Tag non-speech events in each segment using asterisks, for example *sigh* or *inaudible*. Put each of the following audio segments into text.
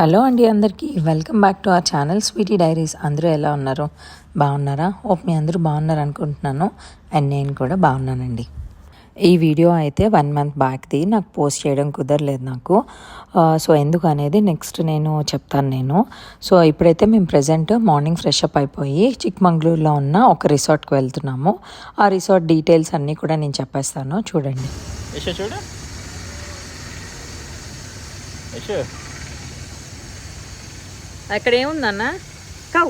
Hello అండి అందరికీ. Welcome back to our channel sweety diaries అందరూ ఎలా ఉన్నారు? బాగున్నారా? ఓప్ మీ అందరూ బాగున్నారు అనుకుంటున్నాను అండ్ నేను కూడా బాగున్నానండి. ఈ వీడియో అయితే వన్ మంత్ బ్యాక్ది నాకు పోస్ట్ చేయడం కుదరలేదు నాకు. Uh, సో ఎందుకు అనేది నెక్స్ట్ నేను చెప్తాను నేను. సో ఇప్పుడైతే మేము ప్రజెంట్ మార్నింగ్ ఫ్రెష్ అప్ అయిపోయి చిక్మంగళూరులో ఉన్న ఒక రిసార్ట్కి వెళ్తున్నాము. ఆ రిసార్ట్ డీటెయిల్స్ అన్నీ కూడా నేను చెప్పేస్తాను. చూడండి. చూడు. అక్కడ ఏముందన్న? కౌ.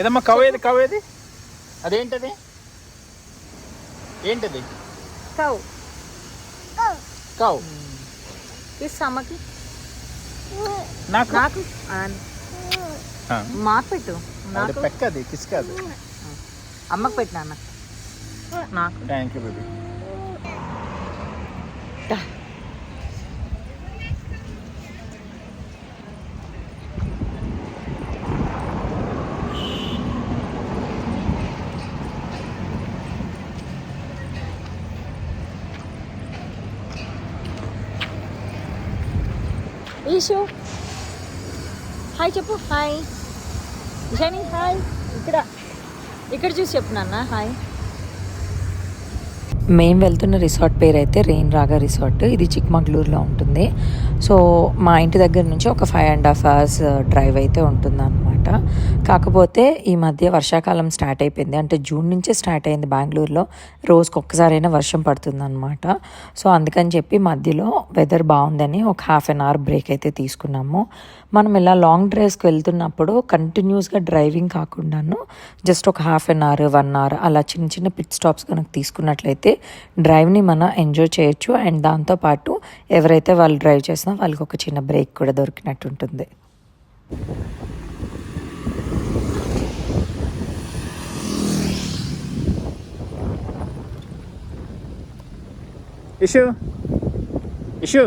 ఏదమ్మా కవేది కవేది అదేంటది? ఏంటది? కౌ. కవ్ తీస్తా అమ్మకి నాకు? మాకు పెట్టు. నాకు? పెక్కది కిస్కాది అమ్మకు పెట్టినా అన్న నాకు. Thank you baby Eshu hi చెప్పు. హాయ్ ఇషాని హాయ్ ఇక్కడ. ఇక్కడ చూసి చెప్పు నాన్న. హాయ్ మేము వెళ్తున్న రిసార్ట్ పేరు అయితే రెయిన్ రాగా రిసార్ట్ ఇది చిక్మగళూరులో ఉంటుంది. సో మా ఇంటి దగ్గర నుంచి ఒక five and half hours drive అయితే ఉంటుంది అనమాట కాకపోతే ఈ మధ్య వర్షాకాలం స్టార్ట్ అయిపోయింది. అంటే జూన్ నుంచే స్టార్ట్ అయింది బెంగళూరులో. రోజుకి ఒక్కసారైనా వర్షం పడుతుంది అనమాట సో అందుకని చెప్పి మధ్యలో వెదర్ బాగుందని ఒక హాఫ్ అన్ అవర్ బ్రేక్ అయితే తీసుకున్నాము. మనం ఇలా లాంగ్ డ్రైవ్స్కి వెళ్తున్నప్పుడు కంటిన్యూస్గా డ్రైవింగ్ కాకుండాను జస్ట్ ఒక half an hour one hour అలా చిన్న చిన్న పిట్ స్టాప్స్ కనుక తీసుకున్నట్లయితే డ్రైవ్ని మనం ఎంజాయ్ చేయొచ్చు. అండ్ దాంతోపాటు ఎవరైతే వాళ్ళు డ్రైవ్ చేసినా వాళ్ళకి ఒక చిన్న బ్రేక్ కూడా దొరికినట్టు ఉంటుంది. ఇషు. ఇషు.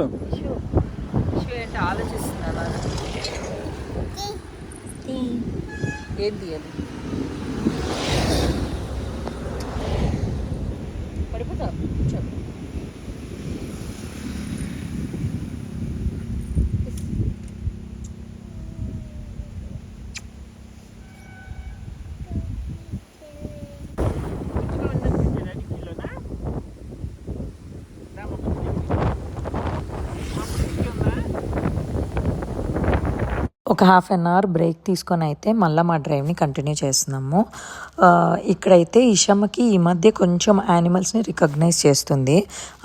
ఏంటి అది? పడిపోతా చెప్పు ఒక హాఫ్ అన్ అవర్ బ్రేక్ తీసుకొని అయితే మళ్ళీ మా డ్రైవ్ని కంటిన్యూ చేస్తున్నాము. ఇక్కడైతే ఇషమ్మకి ఈ మధ్య కొంచెం యానిమల్స్ని రికగ్నైజ్ చేస్తుంది.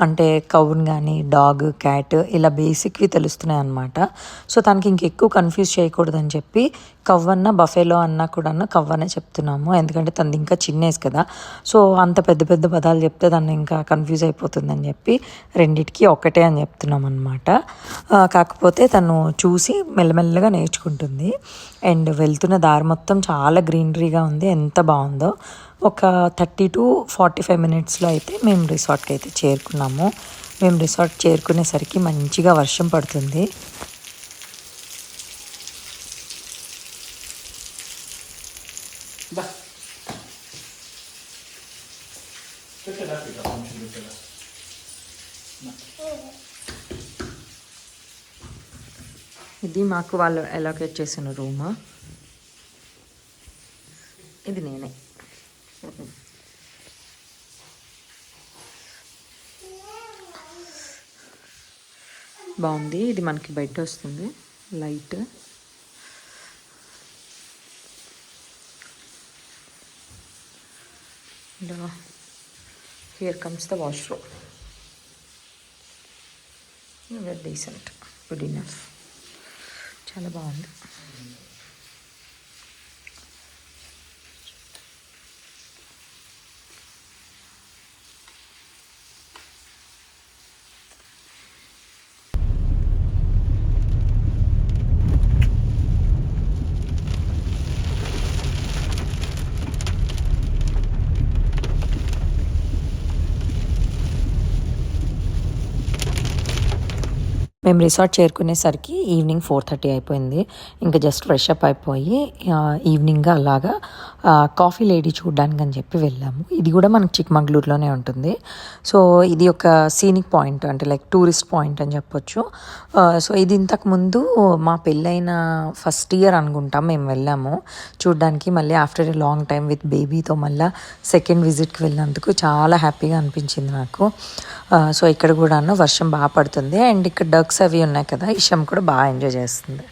అంటే కౌన్ కానీ డాగ్ క్యాట్ ఇలా బేసిక్వి తెలుస్తున్నాయి అనమాట సో తనకి ఇంకెక్కువ కన్ఫ్యూజ్ చేయకూడదని చెప్పి కవ్వన్న బఫేలో అన్నా కూడా కవ్వనే చెప్తున్నాము. ఎందుకంటే తనది ఇంకా చిన్నేస్ కదా. సో అంత పెద్ద పెద్ద పదాలు చెప్తే తను ఇంకా కన్ఫ్యూజ్ అయిపోతుందని చెప్పి రెండిటికి ఒకటే అని చెప్తున్నాం అనమాట కాకపోతే తను చూసి మెల్లమెల్లగా నేర్చుకుంటుంది అండ్ వెళ్తున్న దారి మొత్తం చాలా గ్రీనరీగా ఉంది. ఎంత బాగుందో. ఒక థర్టీ టు ఫార్టీ ఫైవ్ మినిట్స్లో అయితే మేము రిసార్ట్కి అయితే చేరుకున్నాము. మేము రిసార్ట్ చేరుకునేసరికి మంచిగా వర్షం పడుతుంది. ఇది మాకు వాళ్ళు అలోకేట్ చేసిన రూమ్ ఇది నేనే. బాగుంది. ఇది మనకి బయట వస్తుంది. Light here comes the washroom very decent good enough చాలా బాగుంది. మేము రిసార్ట్ చేరుకునేసరికి ఈవినింగ్ ఫోర్ థర్టీ అయిపోయింది. ఇంకా జస్ట్ ఫ్రెష్ అప్ అయిపోయి ఈవినింగ్ అలాగా కాఫీ లేడీ చూడడానికి అని చెప్పి వెళ్ళాము. ఇది కూడా మనకి చిక్మంగళూరులోనే ఉంటుంది. సో ఇది ఒక సీనిక్ పాయింట్ అంటే లైక్ టూరిస్ట్ పాయింట్ అని చెప్పొచ్చు. సో ఇది ఇంతకు ముందు మా పెళ్ళైన ఫస్ట్ ఇయర్ అనుకుంటాం మేము వెళ్ళాము. చూడడానికి మళ్ళీ after a long time with బేబీతో మళ్ళీ సెకండ్ విజిట్కి వెళ్ళినందుకు చాలా హ్యాపీగా అనిపించింది నాకు. సో ఇక్కడ కూడాను వర్షం బాగా పడుతుంది. అండ్ ఇక్కడ డక్స్ అవి ఉన్నాయి కదా ఇషం కూడా బాగా ఎంజాయ్ చేస్తుంది.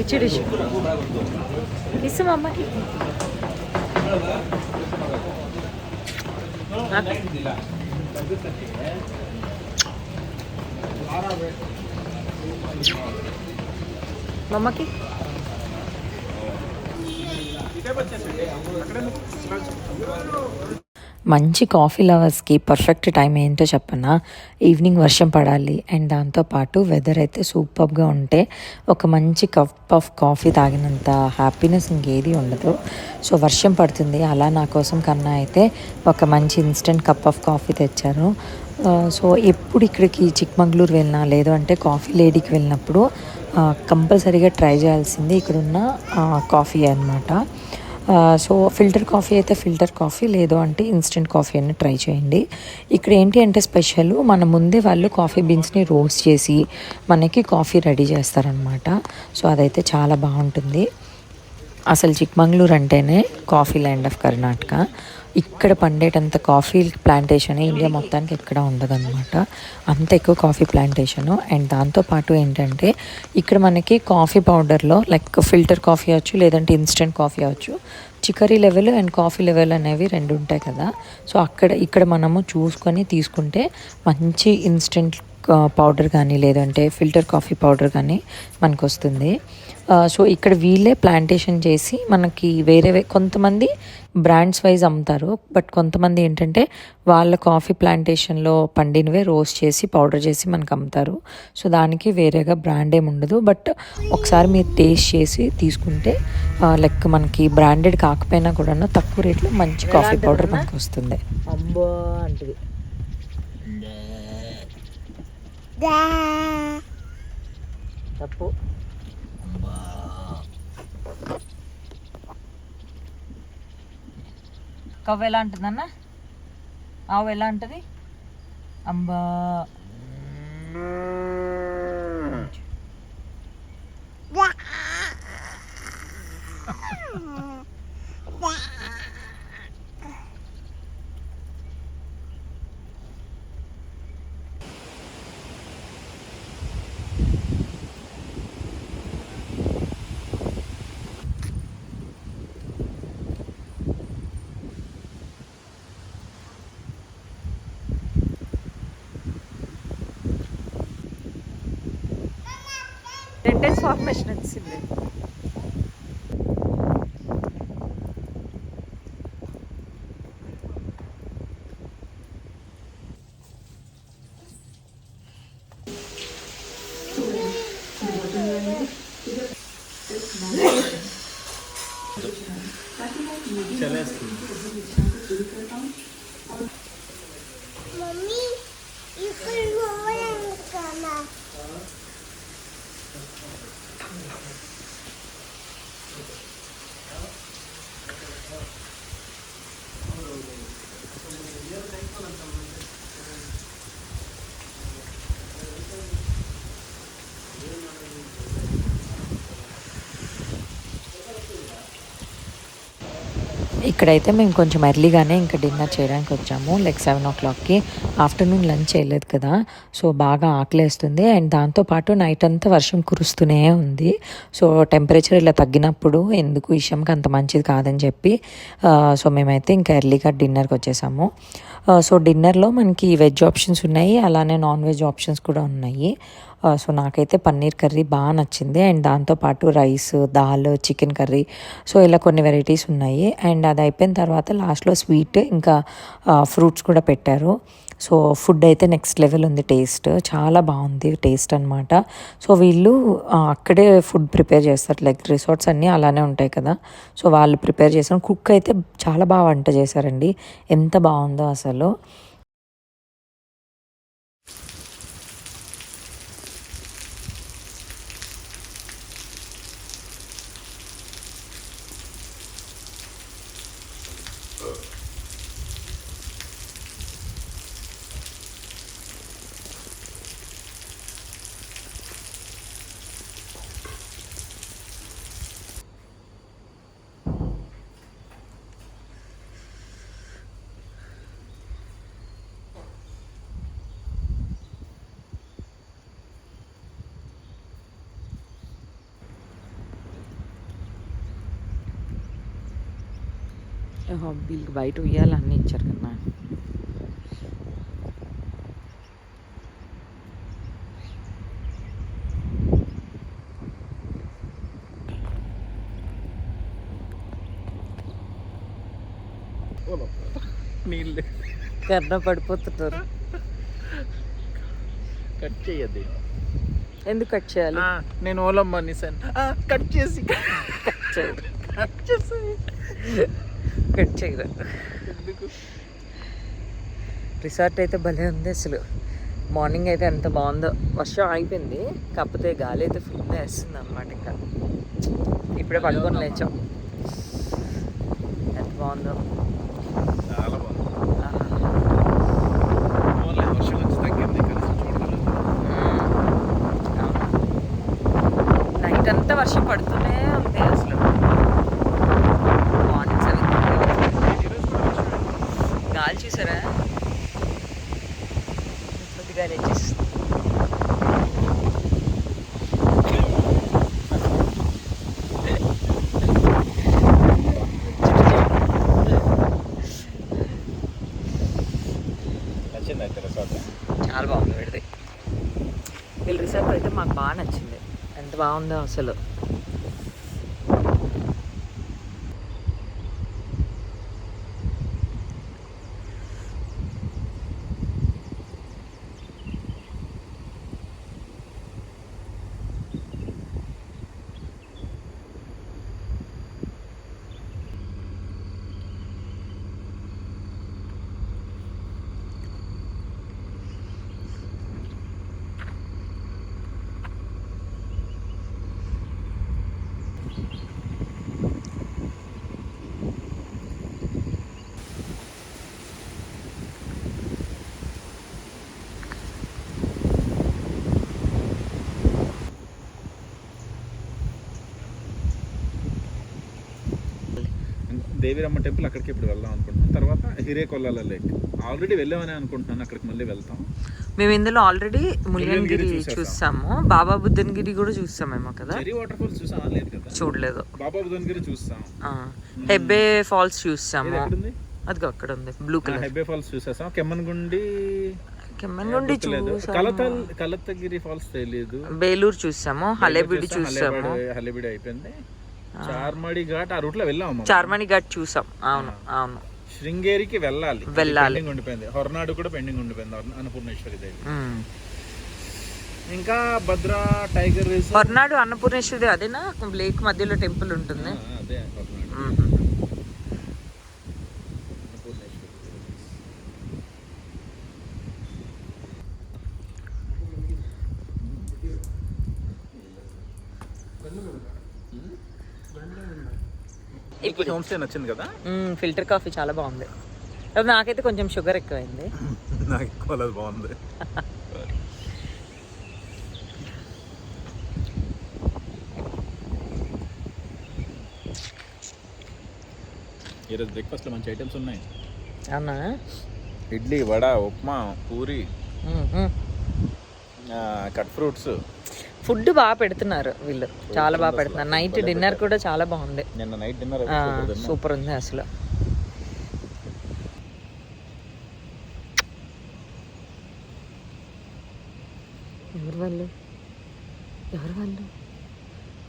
ఇచ్చుడు ఇచ్చు ఇసు అమ్మకి మమ్మకి మంచి కాఫీ లవర్స్కి పర్ఫెక్ట్ టైం ఏంటో చెప్పనా? ఈవినింగ్ వర్షం పడాలి. అండ్ దాంతోపాటు వెదర్ అయితే సూపర్గా ఉంటే ఒక మంచి కప్ ఆఫ్ కాఫీ తాగినంత హ్యాపీనెస్ ఇంకేది ఉండదు. సో వర్షం పడుతుంది. అలా నా కోసం కన్నా అయితే ఒక మంచి ఇన్స్టెంట్ కప్ ఆఫ్ కాఫీ తెచ్చారు. Uh, సో ఎప్పుడు ఇక్కడికి చిక్మంగళూరు వెళ్ళినా లేదు అంటే కాఫీ లేడీకి వెళ్ళినప్పుడు uh, కంపల్సరీగా ట్రై చేయాల్సింది ఇక్కడున్న uh, కాఫీ అన్నమాట. సో ఫిల్టర్ కాఫీ అయితే ఫిల్టర్ కాఫీ లేదు అంటే ఇన్స్టెంట్ కాఫీ అని ట్రై చేయండి. ఇక్కడ ఏంటి అంటే స్పెషల్ మన ముందే వాళ్ళు కాఫీ బీన్స్ని రోస్ట్ చేసి మనకి కాఫీ రెడీ చేస్తారనమాట సో అదైతే చాలా బాగుంటుంది. అసలు చిక్మంగళూరు అంటేనే కాఫీ ల్యాండ్ ఆఫ్ కర్ణాటక ఇక్కడ పండేటంత కాఫీ ప్లాంటేషన్ ఇండియా మొత్తానికి ఎక్కడ ఉండదన్నమాట. అంత ఎక్కువ కాఫీ ప్లాంటేషను అండ్ దాంతోపాటు ఏంటంటే ఇక్కడ మనకి కాఫీ పౌడర్లో లైక్ ఫిల్టర్ కాఫీ అవచ్చు లేదంటే ఇన్స్టెంట్ కాఫీ అవచ్చు chicory level and coffee level అనేవి రెండు ఉంటాయి కదా. సో అక్కడ ఇక్కడ మనము చూసుకొని తీసుకుంటే మంచి ఇన్స్టెంట్ పౌడర్ కానీ లేదంటే ఫిల్టర్ కాఫీ పౌడర్ కానీ మనకు వస్తుంది సో ఇక్కడ వీళ్ళే ప్లాంటేషన్ చేసి మనకి వేరే కొంతమంది బ్రాండ్స్ వైజ్ అమ్ముతారు. బట్ కొంతమంది ఏంటంటే వాళ్ళ కాఫీ ప్లాంటేషన్లో పండినవే రోస్ట్ చేసి పౌడర్ చేసి మనకు అమ్ముతారు. సో దానికి వేరేగా బ్రాండ్ ఏమి ఉండదు. బట్ ఒకసారి మీరు టేస్ట్ చేసి తీసుకుంటే లైక్ మనకి బ్రాండెడ్ కాకపోయినా కూడా తక్కువ రేట్లో మంచి కాఫీ పౌడర్ మనకు వస్తుంది. అంబో అంటది. తప్పు. కవ్వ ఎలా అంటుందన్న? ఆవు ఎలా ఉంటుంది అంబా. సెంటెన్స్ ఫార్మేషన్ వచ్చింది. ఇక్కడైతే మేము కొంచెం ఎర్లీగానే ఇంకా డిన్నర్ చేయడానికి వచ్చాము. లైక్ సెవెన్ ఓ క్లాక్కి ఆఫ్టర్నూన్ లంచ్ చేయలేదు కదా. సో బాగా ఆకలేస్తుంది. అండ్ దాంతోపాటు నైట్ అంతా వర్షం కురుస్తూనే ఉంది. సో టెంపరేచర్ ఇలా తగ్గినప్పుడు ఎందుకు విషయంకి అంత మంచిది కాదని చెప్పి సో మేమైతే ఇంకా ఎర్లీగా డిన్నర్కి వచ్చేసాము. సో డిన్నర్లో మనకి వెజ్ ఆప్షన్స్ ఉన్నాయి. అలానే నాన్ వెజ్ ఆప్షన్స్ కూడా ఉన్నాయి. సో నాకైతే పన్నీర్ కర్రీ బాగా నచ్చింది. అండ్ దాంతోపాటు rice dal chicken curry. So ఇలా కొన్ని వెరైటీస్ ఉన్నాయి. అండ్ అది అయిపోయిన తర్వాత లాస్ట్లో స్వీట్ ఇంకా ఫ్రూట్స్ కూడా పెట్టారు. సో ఫుడ్ అయితే నెక్స్ట్ లెవెల్ ఉంది టేస్ట్. చాలా బాగుంది టేస్ట్ అనమాట సో వీళ్ళు అక్కడే ఫుడ్ ప్రిపేర్ చేస్తారు. లైక్ రిసార్ట్స్ అన్నీ అలానే ఉంటాయి కదా. సో వాళ్ళు ప్రిపేర్ చేసిన కుక్ అయితే చాలా బాగా వంట చేశారండి. ఎంత బాగుందో అసలు. వీళ్ళకి బయట ఉయ్యాలి అన్నీ ఇచ్చారు కదా నీళ్ళు. కర్ణ పడిపోతుంటారు కట్ చేయద్దు ఎందుకు కట్ చేయాలి? నేను ఓలమ్మ నిసాను కట్ చేసి. కట్ చేసి. కట్ చేయరు రిసార్ట్ అయితే భలే ఉంది అసలు. మార్నింగ్ అయితే ఎంత బాగుందో. వర్షం ఆగిపోయింది. కాకపోతే గాలి అయితే ఫుల్ వేస్తుంది అనమాట ఇంకా. ఇప్పుడే పడుకొని లేచాం. ఎంత బాగుందో. నైట్ అంతా వర్షం పడుతూనే ఉంది అసలు మార్నింగ్ సెవెన్ గాలి చూసారా రిసార్ట్ చాలా బాగుంది వీళ్ళ రిసార్ట్ అయితే మాకు బాగా నచ్చింది. ఎంత బాగుందో అసలు. దేవిరమ్మ టెంపుల్ అక్కడికి ఇప్పుడు వెళ్దాం అనుకుంటున్నాం. తర్వాత హిరేకొల్లాల లేక్ ఆల్రెడీ వెళ్ళామని అనుకుంటున్నాను అక్కడికి మళ్ళీ వెళ్తాం. మేము ఇందులో ఆల్రెడీ ముల్యన్గిరి. చూసాము. బాబా బుద్ధన్గిరి కూడా చూసామేమో కదా? వాటర్ ఫాల్స్ చూసాం లేదు కదా? చూడలేదు. బాబా బుధన్గిరి చూస్తాం ఆ, హెబ్బే ఫాల్స్ చూసాము. అదిగో అక్కడ ఉంది బ్లూ కలర్ హెబ్బే ఫాల్స్ చూసేసాం. కెమ్మన్గుండి కెమ్మన్గుండి కలతల్ కలతగిరి ఫాల్స్ తెలియదు. బేలూరు చూసాము హలేబిడి చూసాము. హలేబిడి అయిపోయింది. చార్మడి ఘాట్ ఆ రూట్లో వెళ్ళాము చార్మణి ఘాట్ చూసాం. అవును అవును. శృంగేరికి వెళ్ళాలి. వెళ్ళాలి. ఉండిపోయింది. హొరనాడు కూడా పెండింగ్ ఉండిపోయింది అన్న- అన్నపూర్ణేశ్వరి దేవి. ఇంకా భద్రా టైగర్ రిజర్వ్. హొర్నాడు అన్నపూర్ణేశ్వరి అదేనా? లేక్ మధ్యలో టెంపుల్ ఉంటుంది. అదే Horanadu um. Annapoorneshwari home stay నచ్చింది కదా? ఫిల్టర్ కాఫీ చాలా బాగుంది. అది నాకైతే కొంచెం షుగర్ ఎక్కువైంది. *laughs* నాకు ఎక్కువ బాగుంది. ఈరోజు బ్రేక్ఫాస్ట్లో మంచి ఐటమ్స్ ఉన్నాయి. అవునా? Idli vada upma puri cut fruits food బాగా పెడుతున్నారు వీళ్ళు. చాలా బాగా పెడుతున్నారు. నైట్ డిన్నర్ కూడా చాలా బాగుంది. నిన్న నైట్ డిన్నర్ సూపర్ ఉంది అసలు. ఎవరు వాళ్ళు? ఎవరు వాళ్ళు?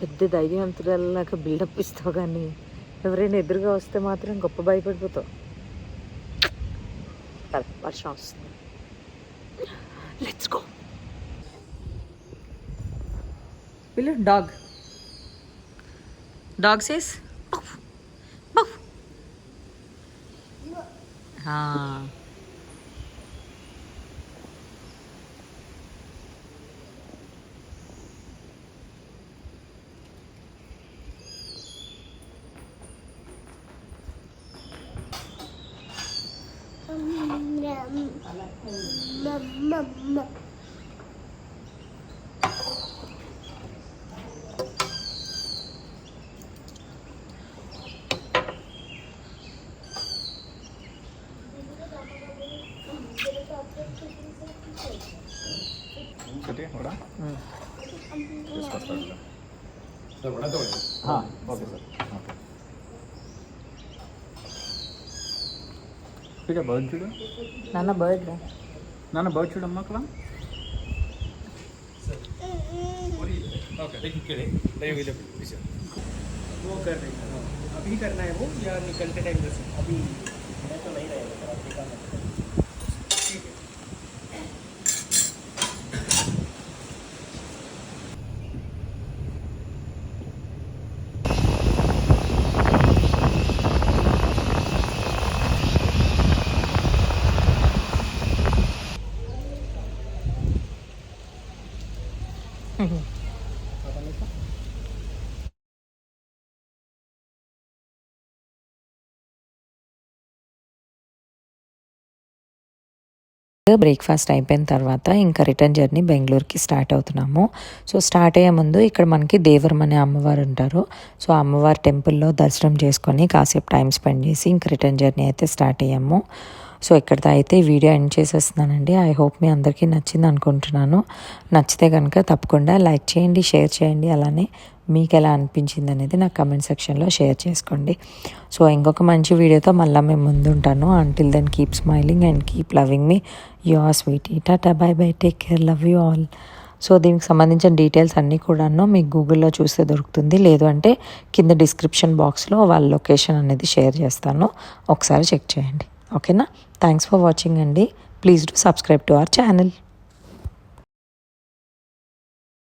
పెద్ద ధైర్యవంతురాలాగా బిల్డప్ ఇస్తావు కానీ ఎవరైనా ఎదురుగా వస్తే మాత్రం గొప్ప భయపడిపోతావు. వర్షం వస్తుంది. Let's go Will you? Dog. Dog says, Puff. Puff. हाँ Mama. ठीक है बर्ड చూడు నాన్న బర్డ్ నాన్న బర్డ్ చూడమ్మా అక్కడ ओके वो कर रही है अभी करना है वो या निकलते टाइम जैसे अभी బ్రేక్ఫాస్ట్ అయిపోయిన తర్వాత ఇంకా రిటర్న్ జర్నీ బెంగళూరుకి స్టార్ట్ అవుతున్నాము. సో స్టార్ట్ అయ్యే ముందు ఇక్కడ మనకి దేవరం అనే అమ్మవారు ఉంటారు. సో అమ్మవారి టెంపుల్లో దర్శనం చేసుకొని కాసేపు టైం స్పెండ్ చేసి ఇంక రిటర్న్ జర్నీ అయితే స్టార్ట్ అయ్యాము. సో ఇక్కడితో అయితే వీడియో ఎండ్ చేసేస్తున్నానండి. ఐ హోప్ మీ అందరికీ నచ్చింది అనుకుంటున్నాను. నచ్చితే కనుక తప్పకుండా లైక్ చేయండి షేర్ చేయండి. అలానే మీకు ఎలా అనిపించింది అనేది నాకు కమెంట్ సెక్షన్లో షేర్ చేసుకోండి. సో ఇంకొక మంచి వీడియోతో మళ్ళీ మేము ముందుంటాను. Until then keep smiling and keep loving me you are sweet tata bye bye take care love you all so దీనికి సంబంధించిన డీటెయిల్స్ అన్నీ కూడాను మీకు గూగుల్లో చూస్తే దొరుకుతుంది. లేదు అంటే కింద డిస్క్రిప్షన్ బాక్స్లో వాళ్ళ లొకేషన్ అనేది షేర్ చేస్తాను. ఒకసారి చెక్ చేయండి. ఓకేనా థ్యాంక్స్ ఫర్ వాచింగ్ అండి please do subscribe to our channel